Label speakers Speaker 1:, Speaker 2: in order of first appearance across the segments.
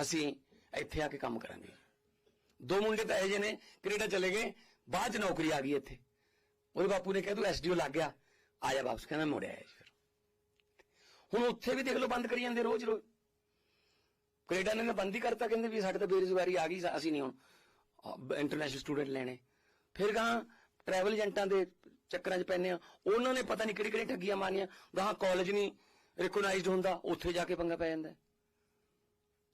Speaker 1: ਅਸੀਂ ਇੱਥੇ ਆ ਕੇ ਕੰਮ ਕਰਾਂਗੇ। ਦੋ ਮੁੰਡੇ ਤਾਂ ਇਹ ਜਿਹੇ ਨੇ, ਕੈਨੇਡਾ ਚਲੇ ਗਏ, ਬਾਅਦ ਚ ਨੌਕਰੀ ਆ ਗਈ ਇੱਥੇ। ਉਹਦੇ ਬਾਪੂ ਨੇ ਕਿਹਾ, ਤੂੰ ਐਸਡੀਓ ਲੱਗ ਗਿਆ, ਆ ਜਾ ਵਾਪਸ। ਕਹਿੰਦਾ ਮੁੜਿਆ ਆਇਆ ਫਿਰ। ਹੁਣ ਉੱਥੇ ਵੀ ਦੇਖ ਲਓ, ਬੰਦ ਕਰੀ ਜਾਂਦੇ ਰੋਜ਼ ਰੋਜ਼। ਕੈਨੇਡਾ ਨੇ ਤਾਂ ਬੰਦ ਹੀ ਕਰਤਾ, ਕਹਿੰਦੇ ਵੀ ਸਾਡੇ ਤਾਂ ਬੇਰੁਜ਼ਗਾਰੀ ਆ ਗਈ ਅਸੀਂ ਨਹੀਂ ਹੁਣ ਇੰਟਰਨੈਸ਼ਨਲ ਸਟੂਡੈਂਟ ਲੈਣੇ। ਫਿਰ ਗਾਂ ਟਰੈਵਲ ਏਜੰਟਾਂ ਦੇ ਚੱਕਰਾਂ 'ਚ ਪੈਨੇ ਆ। ਉਹਨਾਂ ਨੇ ਪਤਾ ਨਹੀਂ ਕਿਹੜੀ ਕਿਹੜੀ ਠੱਗੀਆਂ ਮਾਰੀਆਂ। ਗਾਂ ਕਾਲਜ ਨਹੀਂ ਰਿਕਗਨਾਈਜ਼ਡ ਹੁੰਦਾ, ਉੱਥੇ ਜਾ ਕੇ ਪੰਗਾ ਪੈ ਜਾਂਦਾ।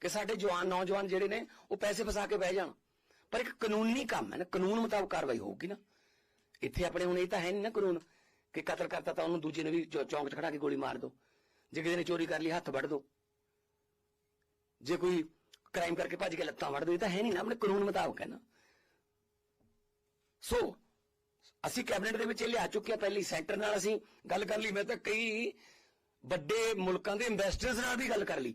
Speaker 1: ਕਿ ਸਾਡੇ ਜਵਾਨ, ਨੌਜਵਾਨ ਜਿਹੜੇ ਨੇ, ਉਹ ਪੈਸੇ ਫਸਾ ਕੇ ਬਹਿ ਜਾਣ। ਪਰ ਇੱਕ ਕਾਨੂੰਨੀ ਕੰਮ ਹੈ ਨਾ, ਕਾਨੂੰਨ ਮੁਤਾਬਕ ਕਾਰਵਾਈ ਹੋਊਗੀ ਨਾ। ਇੱਥੇ ਆਪਣੇ ਹੁਣ ਇਹ ਤਾਂ ਹੈ ਨਹੀਂ ਨਾ ਕਾਨੂੰਨ ਕਿ ਕਤਲ ਕਰਤਾ ਤਾਂ ਉਹਨੂੰ ਦੂਜੇ ਨੇ ਵੀ ਚੌਂਕ 'ਚ ਖੜਾ ਕੇ ਗੋਲੀ ਮਾਰ ਦੋ। ਜੇ ਕਿਸੇ ਨੇ ਚੋਰੀ ਕਰ ਲਈ, ਹੱਥ ਵੱਢ ਦੋ। ਜੇ ਕੋਈ ਕ੍ਰਾਈਮ ਕਰਕੇ ਭੱਜ ਕੇ ਲੱਤਾਂ ਵੱਢ ਦੋ, ਇਹ ਤਾਂ ਹੈ ਨਹੀਂ ਨਾ, ਆਪਣੇ ਕਾਨੂੰਨ ਮੁਤਾਬਕ ਹੈ ਨਾ। ਸੋ, ਅਸੀਂ ਕੈਬਨਿਟ ਦੇ ਵਿੱਚ ਇਹ ਲਿਆ ਚੁੱਕੇ ਆ ਪਹਿਲੀ ਸੈਂਟਰ ਨਾਲ ਅਸੀਂ ਗੱਲ ਕਰ ਲਈ। ਮੈਂ ਤਾਂ ਕਈ ਵੱਡੇ ਮੁਲਕਾਂ ਦੇ ਇਨਵੈਸਟਰਸ ਨਾਲ ਵੀ ਗੱਲ ਕਰ ਲਈ।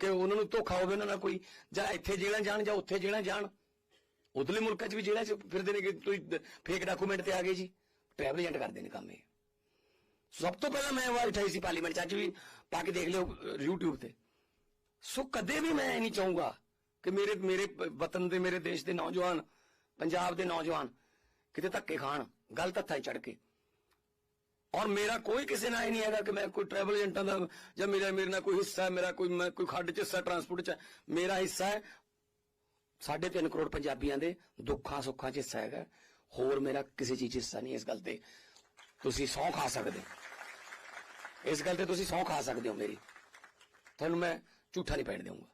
Speaker 1: ਕਿ ਉਹਨਾਂ ਨੂੰ ਧੋਖਾ ਹੋਵੇ ਉਹਨਾਂ ਨਾਲ ਕੋਈ ਜਾਂ ਇੱਥੇ ਜੇਲ੍ਹਾਂ ਜਾਣ ਜਾਂ ਉੱਥੇ ਜੇਲ੍ਹਾਂ ਜਾਣ। ਉਧਰਲੇ ਮੁਲਕਾਂ 'ਚ ਵੀ ਜੇਲ੍ਹਾਂ 'ਚ ਫਿਰਦੇ ਨੇ ਕਿ ਤੁਸੀਂ ਫੇਕ ਡਾਕੂਮੈਂਟ ਤੇ ਆ ਗਏ ਜੀ। ਟਰੈਵਲ ਏਜੰਟ ਕਰਦੇ ਨੇ ਕੰਮ ਇਹ। ਸਭ ਤੋਂ ਪਹਿਲਾਂ ਮੈਂ ਆਵਾਜ਼ ਉਠਾਈ ਸੀ ਪਾਰਲੀਮੈਂਟ 'ਚ ਅੱਜ ਵੀ ਪਾ ਕੇ ਦੇਖ ਲਿਓ ਅਹ, YouTube ਤੇ। ਸੋ ਕਦੇ ਵੀ ਮੈਂ ਇਹ ਨਹੀਂ ਚਾਹੂੰਗਾ ਕਿ ਮੇਰੇ ਮੇਰੇ ਵਤਨ ਦੇ ਮੇਰੇ ਦੇਸ਼ ਦੇ ਨੌਜਵਾਨ ਪੰਜਾਬ ਦੇ ਨੌਜਵਾਨ ਕਿਤੇ ਧੱਕੇ ਖਾਣ ਗਲਤ ਹੱਥਾਂ 'ਚ ਚੜ ਕੇ। ਔਰ ਮੇਰਾ ਕੋਈ ਕਿਸੇ ਨਾਲ ਇਹ ਨਹੀਂ ਹੈਗਾ ਕਿ ਮੈਂ ਕੋਈ ਟਰੈਵਲ ਏਜੰਟਾਂ ਦਾ ਜਾਂ ਮੇਰਾ, ਮੇਰੇ ਨਾਲ ਕੋਈ ਹਿੱਸਾ ਹੈ, ਮੇਰਾ ਕੋਈ, ਮੈਂ ਕੋਈ ਖੱਡ 'ਚ ਹਿੱਸਾ ਟਰਾਂਸਪੋਰਟ 'ਚ, ਮੇਰਾ ਹਿੱਸਾ ਹੈ। ਸਾਢੇ ਤਿੰਨ ਕਰੋੜ ਪੰਜਾਬੀਆਂ ਦੇ ਦੁੱਖਾਂ ਸੁੱਖਾਂ 'ਚ ਹਿੱਸਾ ਹੈਗਾ। ਹੋਰ ਮੇਰਾ ਕਿਸੇ ਚੀਜ਼ 'ਚ ਹਿੱਸਾ ਨਹੀਂ ਇਸ ਗੱਲ ਤੇ। ਤੁਸੀਂ ਸੌਂ ਖਾ ਸਕਦੇ ਹੋ। ਇਸ ਗੱਲ ਤੇ ਤੁਸੀਂ ਸੌਂ ਖਾ ਸਕਦੇ ਹੋ ਮੇਰੀ। ਤੁਹਾਨੂੰ ਮੈਂ ਝੂਠਾ ਨਹੀਂ ਪੈਣ ਦੇਵਾਂਗਾ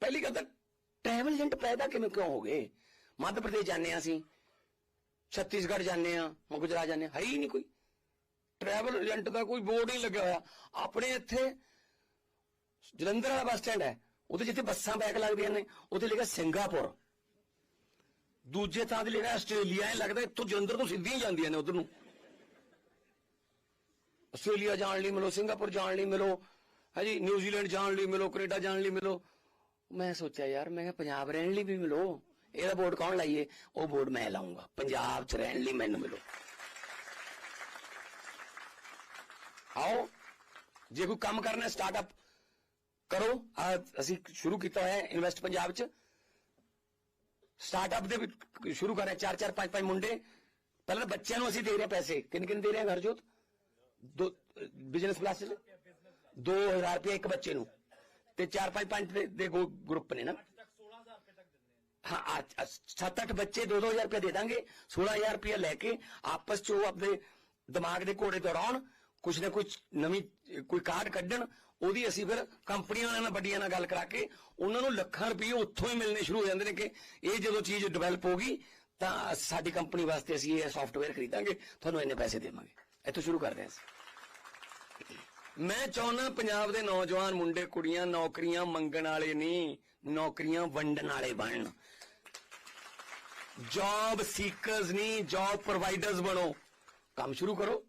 Speaker 1: ਪਹਿਲੀ ਗੱਲ ਤਾਂ ਟਰੈਵਲ ਏਜੰਟ ਪੈਦਾ ਕਿਵੇਂ ਕਿਉਂ ਹੋ ਗਏ? ਮੱਧ ਪ੍ਰਦੇਸ਼ ਜਾਂਦੇ ਹਾਂ ਅਸੀਂ। ਛੱਤੀਸਗੜ੍ਹ ਜਾਂਦੇ ਆ ਗੁਜਰਾਤ ਜਾਂਦੇ ਹੈ, ਹੀ ਨਹੀਂ ਕੋਈ। ਟਰੈਵਲ ਏਜੰਟ ਦਾ ਕੋਈ ਬੋਰਡ ਨਹੀਂ ਲੱਗਿਆ ਹੋਇਆ। ਆਪਣੇ ਇੱਥੇ ਜਲੰਧਰ ਵਾਲਾ ਬੱਸ ਸਟੈਂਡ ਹੈ। ਉਹਦੇ ਜਿੱਥੇ ਬੱਸਾਂ ਬੈਕ ਲੱਗਦੀਆਂ ਨੇ, ਉੱਥੇ ਲਿਖਿਆ ਸਿੰਗਾਪੁਰ। ਦੂਜੇ ਥਾਂ ਤੇ ਲਿਖਿਆ ਆਸਟ੍ਰੇਲੀਆ। ਇਹ ਲੱਗਦਾ ਇੱਥੋਂ ਜਲੰਧਰ ਤੋਂ ਸਿੱਧੀਆਂ ਜਾਂਦੀਆਂ ਨੇ ਉਧਰ ਨੂੰ। ਆਸਟ੍ਰੇਲੀਆ ਜਾਣ ਲਈ ਮਿਲੋ, ਸਿੰਗਾਪੁਰ ਜਾਣ ਲਈ ਮਿਲੋ ਹਾਂਜੀ ਨਿਊਜ਼ੀਲੈਂਡ ਜਾਣ ਲਈ ਮਿਲੋ, ਕੈਨੇਡਾ ਜਾਣ ਲਈ ਮਿਲੋ। ਮੈਂ ਸੋਚਿਆ, ਯਾਰ, ਮੈਂ ਕਿਹਾ ਪੰਜਾਬ ਰਹਿਣ ਲਈ ਵੀ ਮਿਲੋ। ਇਹਦਾ ਬੋਰਡ ਕੌਣ ਲਾਈਏ? ਉਹ ਬੋਰਡ ਮੈਂ ਲਾਉਂਗਾ ਪੰਜਾਬ 'ਚ ਰਹਿਣ ਲਈ ਮੈਨੂੰ ਮਿਲੋ। ਆਓ ਜੇ ਕੋਈ ਕੰਮ ਕਰਨਾ ਸਟਾਰਟਅਪ ਕਰੋ। ਅਸੀਂ ਸ਼ੁਰੂ ਕੀਤਾ ਹੋਇਆ ਇਨਵੈਸਟ ਪੰਜਾਬ 'ਚ। ਸਟਾਰਟਅਪ ਦੇ ਸ਼ੁਰੂ ਕਰਿਆ ਚਾਰ ਚਾਰ ਪੰਜ ਪੰਜ ਮੁੰਡੇ। ਪਹਿਲਾਂ ਬੱਚਿਆਂ ਨੂੰ ਅਸੀਂ ਦੇ ਰਹੇ ਪੈਸੇ। ਕਿੰਨੇ ਕਿੰਨੇ ਦੇ ਰਹੇ ਹਾਂ ਹਰਜੋਤ? ਦੋ ਬਿਜ਼ਨਸ ਕਲਾਸ ਚ? 2000 ਰੁਪਏ ਇੱਕ ਬੱਚੇ ਨੂੰ। ਤੇ 4 5 5 ਦੇ, ਗਰੁੱਪ ਨੇ ਨਾ। ਹਾਂ ਸੱਤ ਅੱਠ ਬੱਚੇ 2-2000 ਰੁਪਏ ਦੇ ਦਾਂਗੇ 16000 ਰੁਪਏ ਲੈ ਕੇ ਆਪਸ ਚ ਉਹ ਆਪਣੇ ਦਿਮਾਗ ਦੇ ਘੋੜੇ ਦੌੜਾਉਣ ਕੁਛ ਨਾ ਕੁਛ ਨਵੀਂ, ਕੋਈ ਕਾਰਡ ਕੱਢਣ, ਉਹਦੀ ਅਸੀਂ ਫਿਰ ਕੰਪਨੀਆਂ ਨਾਲ ਵੱਡੀਆਂ ਨਾਲ ਗੱਲ ਕਰਾ ਕੇ ਉਹਨਾਂ ਨੂੰ ਲੱਖਾਂ ਰੁਪਏ ਉੱਥੋਂ ਹੀ ਮਿਲਣੇ ਸ਼ੁਰੂ ਹੋ ਜਾਂਦੇ ਨੇ ਕਿ ਇਹ ਜਦੋਂ ਚੀਜ਼ ਡਿਵੈਲਪ ਹੋਗੀ ਤਾਂ ਸਾਡੀ ਕੰਪਨੀ ਵਾਸਤੇ ਅਸੀਂ ਇਹ ਸੌਫਟਵੇਅਰ ਖਰੀਦਾਂਗੇ, ਤੁਹਾਨੂੰ ਇੰਨੇ ਪੈਸੇ ਦੇਵਾਂਗੇ। ਇੱਥੋਂ ਸ਼ੁਰੂ ਕਰਦੇ ਹਾਂ ਮੈਂ ਚਾਹੁੰਦਾ ਪੰਜਾਬ ਦੇ ਨੌਜਵਾਨ ਮੁੰਡੇ ਕੁੜੀਆਂ ਨੌਕਰੀਆਂ ਮੰਗਣ ਵਾਲੇ ਨਹੀਂ ਨੌਕਰੀਆਂ ਵੰਡਣ ਵਾਲੇ ਬਣਨ। ਜੌਬ ਸੀਕਰਸ ਨਹੀਂ ਜੌਬ ਪ੍ਰੋਵਾਈਡਰਸ ਬਣੋ। ਕੰਮ ਸ਼ੁਰੂ ਕਰੋ।